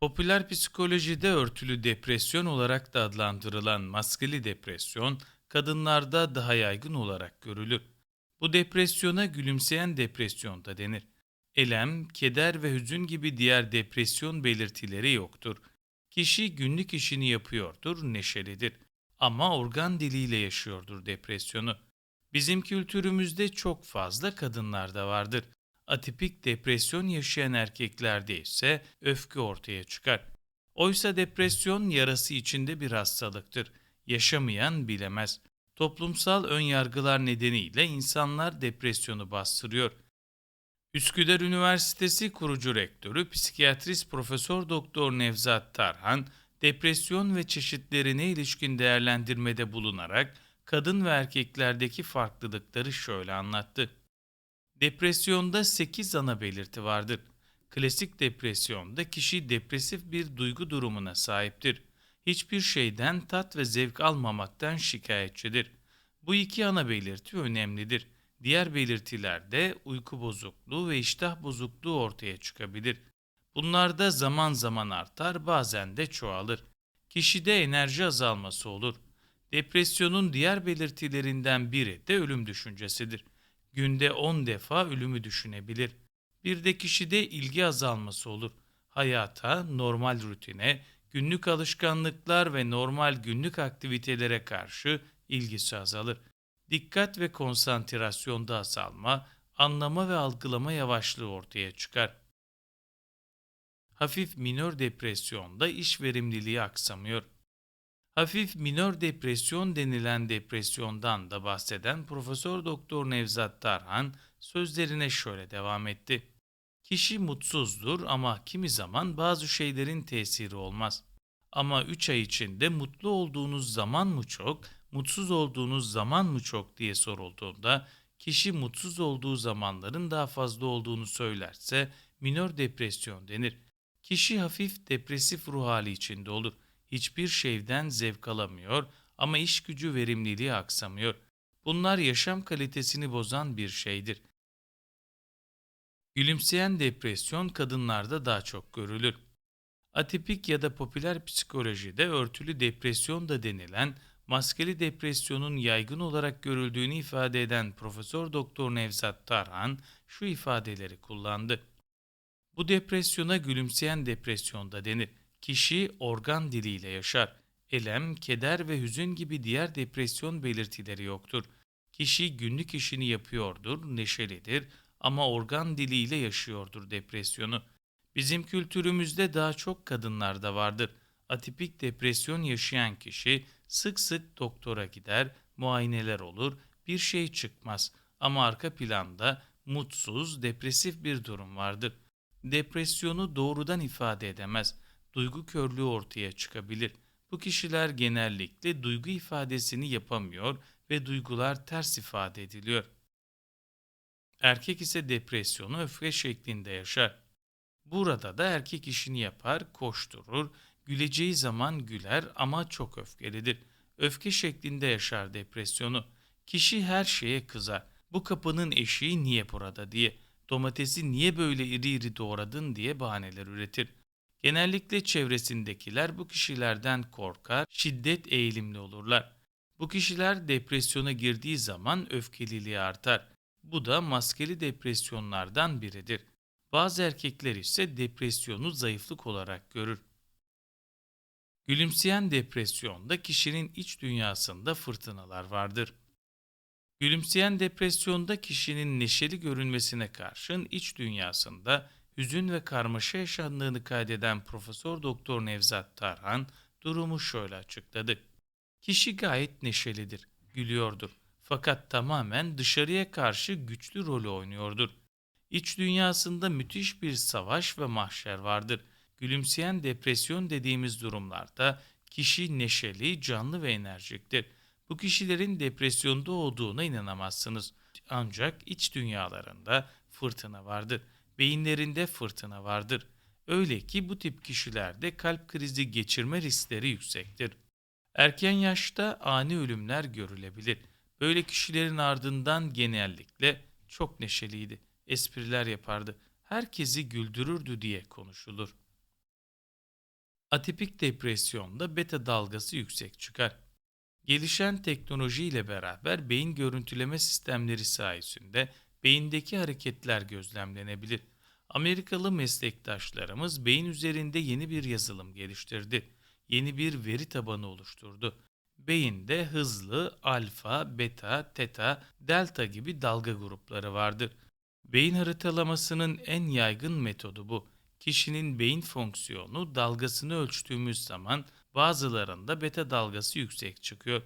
Popüler psikolojide örtülü depresyon olarak da adlandırılan maskeli depresyon, kadınlarda daha yaygın olarak görülür. Bu depresyona gülümseyen depresyon da denir. Elem, keder ve hüzün gibi diğer depresyon belirtileri yoktur. Kişi günlük işini yapıyordur, neşelidir. Ama organ diliyle yaşıyordur depresyonu. Bizim kültürümüzde çok fazla kadınlarda vardır. Atipik depresyon yaşayan erkeklerde ise öfke ortaya çıkar. Oysa depresyon yarası içinde bir hastalıktır. Yaşamayan bilemez. Toplumsal önyargılar nedeniyle insanlar depresyonu bastırıyor. Üsküdar Üniversitesi kurucu rektörü psikiyatrist Profesör Doktor Nevzat Tarhan, depresyon ve çeşitlerine ilişkin değerlendirmede bulunarak kadın ve erkeklerdeki farklılıkları şöyle anlattı. Depresyonda 8 ana belirti vardır. Klasik depresyonda kişi depresif bir duygu durumuna sahiptir. Hiçbir şeyden tat ve zevk almamaktan şikayetçidir. Bu iki ana belirti önemlidir. Diğer belirtilerde uyku bozukluğu ve iştah bozukluğu ortaya çıkabilir. Bunlar da zaman zaman artar, bazen de çoğalır. Kişide enerji azalması olur. Depresyonun diğer belirtilerinden biri de ölüm düşüncesidir. Günde 10 defa ölümü düşünebilir. Bir de kişide ilgi azalması olur. Hayata, normal rutine, günlük alışkanlıklar ve normal günlük aktivitelere karşı ilgisi azalır. Dikkat ve konsantrasyonda azalma, anlama ve algılama yavaşlığı ortaya çıkar. Hafif minör depresyonda iş verimliliği aksamıyor. Hafif minör depresyon denilen depresyondan da bahseden Profesör Doktor Nevzat Tarhan sözlerine şöyle devam etti. Kişi mutsuzdur ama kimi zaman bazı şeylerin tesiri olmaz. Ama 3 ay içinde mutlu olduğunuz zaman mı çok, mutsuz olduğunuz zaman mı çok diye sorulduğunda kişi mutsuz olduğu zamanların daha fazla olduğunu söylerse minör depresyon denir. Kişi hafif depresif ruh hali içinde olur hiçbir şeyden zevk alamıyor ama iş gücü verimliliği aksamıyor. Bunlar yaşam kalitesini bozan bir şeydir. Gülümseyen depresyon kadınlarda daha çok görülür. Atipik ya da popüler psikolojide örtülü depresyon da denilen maskeli depresyonun yaygın olarak görüldüğünü ifade eden Profesör Doktor Nevzat Tarhan şu ifadeleri kullandı. Bu depresyona gülümseyen depresyon da denir. Kişi organ diliyle yaşar. Elem, keder ve hüzün gibi diğer depresyon belirtileri yoktur. Kişi günlük işini yapıyordur, neşelidir ama organ diliyle yaşıyordur depresyonu. Bizim kültürümüzde daha çok kadınlarda vardır. Atipik depresyon yaşayan kişi sık sık doktora gider, muayeneler olur, bir şey çıkmaz ama arka planda mutsuz, depresif bir durum vardır. Depresyonu doğrudan ifade edemez duygu körlüğü ortaya çıkabilir. Bu kişiler genellikle duygu ifadesini yapamıyor ve duygular ters ifade ediliyor. Erkek ise depresyonu öfke şeklinde yaşar. Burada da erkek işini yapar, koşturur, güleceği zaman güler ama çok öfkelidir. Öfke şeklinde yaşar depresyonu. Kişi her şeye kızar. Bu kapının eşiği niye burada diye, domatesi niye böyle iri iri doğradın diye bahaneler üretir. Genellikle çevresindekiler bu kişilerden korkar, şiddet eğilimli olurlar. Bu kişiler depresyona girdiği zaman öfkeliliği artar. Bu da maskeli depresyonlardan biridir. Bazı erkekler ise depresyonu zayıflık olarak görür. Gülümseyen depresyonda kişinin iç dünyasında fırtınalar vardır. Gülümseyen depresyonda kişinin neşeli görünmesine karşın iç dünyasında hüzün ve karmaşa yaşandığını kaydeden Profesör Doktor Nevzat Tarhan durumu şöyle açıkladı. Kişi gayet neşelidir, gülüyordur. Fakat tamamen dışarıya karşı güçlü rolü oynuyordur. İç dünyasında müthiş bir savaş ve mahşer vardır. Gülümseyen depresyon dediğimiz durumlarda kişi neşeli, canlı ve enerjiktir. Bu kişilerin depresyonda olduğuna inanamazsınız. Ancak iç dünyalarında fırtına vardır beyinlerinde fırtına vardır. Öyle ki bu tip kişilerde kalp krizi geçirme riskleri yüksektir. Erken yaşta ani ölümler görülebilir. Böyle kişilerin ardından genellikle çok neşeliydi, espriler yapardı, herkesi güldürürdü diye konuşulur. Atipik depresyonda beta dalgası yüksek çıkar. Gelişen teknoloji ile beraber beyin görüntüleme sistemleri sayesinde beyindeki hareketler gözlemlenebilir. Amerikalı meslektaşlarımız beyin üzerinde yeni bir yazılım geliştirdi. Yeni bir veri tabanı oluşturdu. Beyinde hızlı, alfa, beta, teta, delta gibi dalga grupları vardır. Beyin haritalamasının en yaygın metodu bu. Kişinin beyin fonksiyonu dalgasını ölçtüğümüz zaman bazılarında beta dalgası yüksek çıkıyor.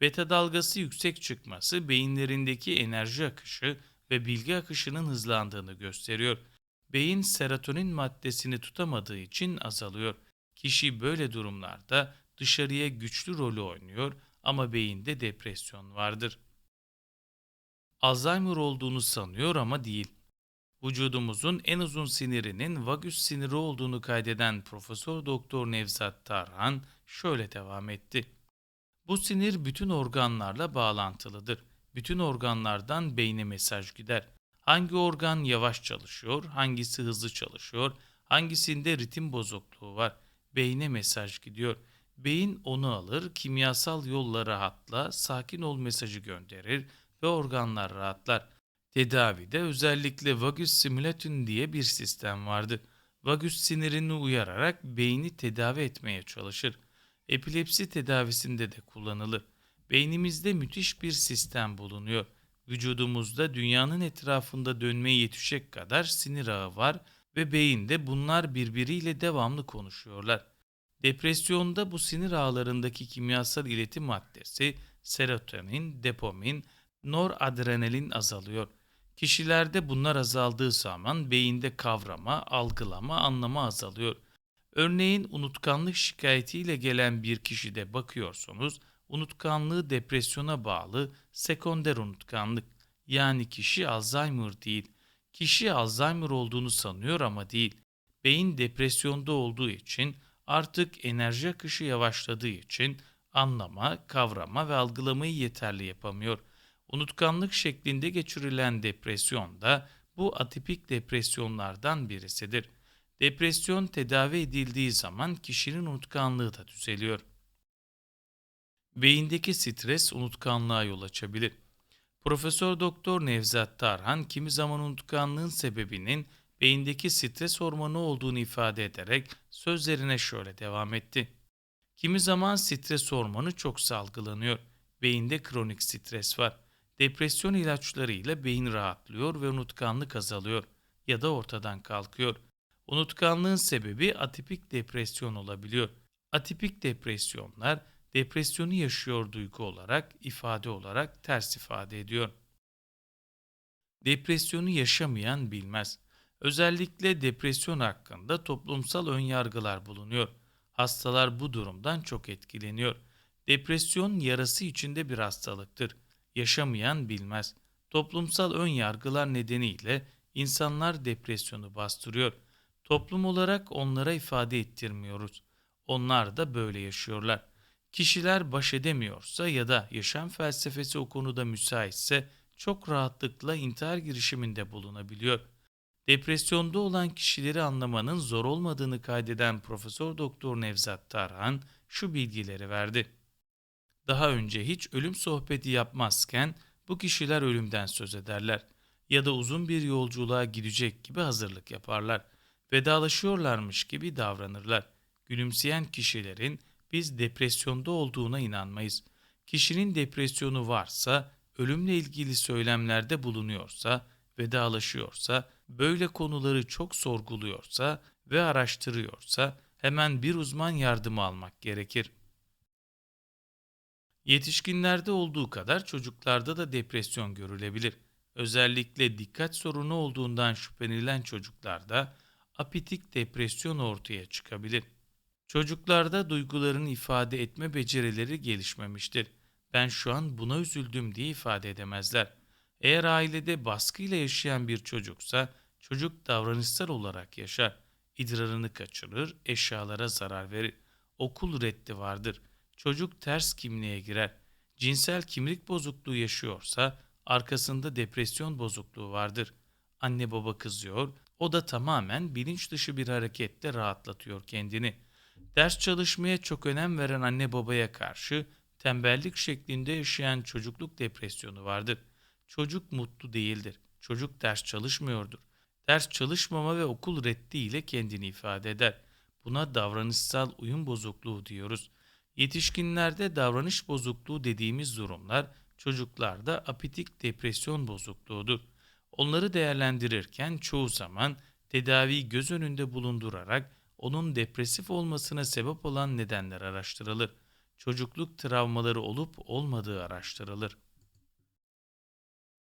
Beta dalgası yüksek çıkması beyinlerindeki enerji akışı ve bilgi akışının hızlandığını gösteriyor. Beyin serotonin maddesini tutamadığı için azalıyor. Kişi böyle durumlarda dışarıya güçlü rolü oynuyor ama beyinde depresyon vardır. Alzheimer olduğunu sanıyor ama değil. Vücudumuzun en uzun sinirinin vagüs siniri olduğunu kaydeden Profesör Doktor Nevzat Tarhan şöyle devam etti. Bu sinir bütün organlarla bağlantılıdır. Bütün organlardan beyne mesaj gider. Hangi organ yavaş çalışıyor, hangisi hızlı çalışıyor, hangisinde ritim bozukluğu var. Beyne mesaj gidiyor. Beyin onu alır, kimyasal yolla rahatla, sakin ol mesajı gönderir ve organlar rahatlar. Tedavide özellikle vagus simulatum diye bir sistem vardı. Vagus sinirini uyararak beyni tedavi etmeye çalışır. Epilepsi tedavisinde de kullanılır. Beynimizde müthiş bir sistem bulunuyor. Vücudumuzda dünyanın etrafında dönmeye yetişecek kadar sinir ağı var ve beyinde bunlar birbiriyle devamlı konuşuyorlar. Depresyonda bu sinir ağlarındaki kimyasal iletim maddesi serotonin, dopamin, noradrenalin azalıyor. Kişilerde bunlar azaldığı zaman beyinde kavrama, algılama, anlama azalıyor. Örneğin unutkanlık şikayetiyle gelen bir kişide bakıyorsunuz, unutkanlığı depresyona bağlı sekonder unutkanlık. Yani kişi Alzheimer değil. Kişi Alzheimer olduğunu sanıyor ama değil. Beyin depresyonda olduğu için artık enerji akışı yavaşladığı için anlama, kavrama ve algılamayı yeterli yapamıyor. Unutkanlık şeklinde geçirilen depresyon da bu atipik depresyonlardan birisidir. Depresyon tedavi edildiği zaman kişinin unutkanlığı da düzeliyor. Beyindeki stres unutkanlığa yol açabilir. Profesör Doktor Nevzat Tarhan kimi zaman unutkanlığın sebebinin beyindeki stres hormonu olduğunu ifade ederek sözlerine şöyle devam etti. Kimi zaman stres hormonu çok salgılanıyor. Beyinde kronik stres var. Depresyon ilaçlarıyla beyin rahatlıyor ve unutkanlık azalıyor ya da ortadan kalkıyor. Unutkanlığın sebebi atipik depresyon olabiliyor. Atipik depresyonlar depresyonu yaşıyor duygu olarak, ifade olarak ters ifade ediyor. Depresyonu yaşamayan bilmez. Özellikle depresyon hakkında toplumsal önyargılar bulunuyor. Hastalar bu durumdan çok etkileniyor. Depresyon yarası içinde bir hastalıktır. Yaşamayan bilmez. Toplumsal ön yargılar nedeniyle insanlar depresyonu bastırıyor. Toplum olarak onlara ifade ettirmiyoruz. Onlar da böyle yaşıyorlar. Kişiler baş edemiyorsa ya da yaşam felsefesi o konuda müsaitse çok rahatlıkla intihar girişiminde bulunabiliyor. Depresyonda olan kişileri anlamanın zor olmadığını kaydeden Profesör Doktor Nevzat Tarhan şu bilgileri verdi. Daha önce hiç ölüm sohbeti yapmazken bu kişiler ölümden söz ederler ya da uzun bir yolculuğa gidecek gibi hazırlık yaparlar. Vedalaşıyorlarmış gibi davranırlar. Gülümseyen kişilerin biz depresyonda olduğuna inanmayız. Kişinin depresyonu varsa, ölümle ilgili söylemlerde bulunuyorsa, vedalaşıyorsa, böyle konuları çok sorguluyorsa ve araştırıyorsa hemen bir uzman yardımı almak gerekir. Yetişkinlerde olduğu kadar çocuklarda da depresyon görülebilir. Özellikle dikkat sorunu olduğundan şüphelenilen çocuklarda apitik depresyon ortaya çıkabilir. Çocuklarda duygularını ifade etme becerileri gelişmemiştir. Ben şu an buna üzüldüm diye ifade edemezler. Eğer ailede baskıyla yaşayan bir çocuksa çocuk davranışsal olarak yaşar. İdrarını kaçırır, eşyalara zarar verir. Okul reddi vardır. Çocuk ters kimliğe girer. Cinsel kimlik bozukluğu yaşıyorsa arkasında depresyon bozukluğu vardır. Anne baba kızıyor, o da tamamen bilinç dışı bir hareketle rahatlatıyor kendini. Ders çalışmaya çok önem veren anne babaya karşı tembellik şeklinde yaşayan çocukluk depresyonu vardır. Çocuk mutlu değildir. Çocuk ders çalışmıyordur. Ders çalışmama ve okul reddi ile kendini ifade eder. Buna davranışsal uyum bozukluğu diyoruz. Yetişkinlerde davranış bozukluğu dediğimiz durumlar çocuklarda apitik depresyon bozukluğudur. Onları değerlendirirken çoğu zaman tedaviyi göz önünde bulundurarak onun depresif olmasına sebep olan nedenler araştırılır. Çocukluk travmaları olup olmadığı araştırılır.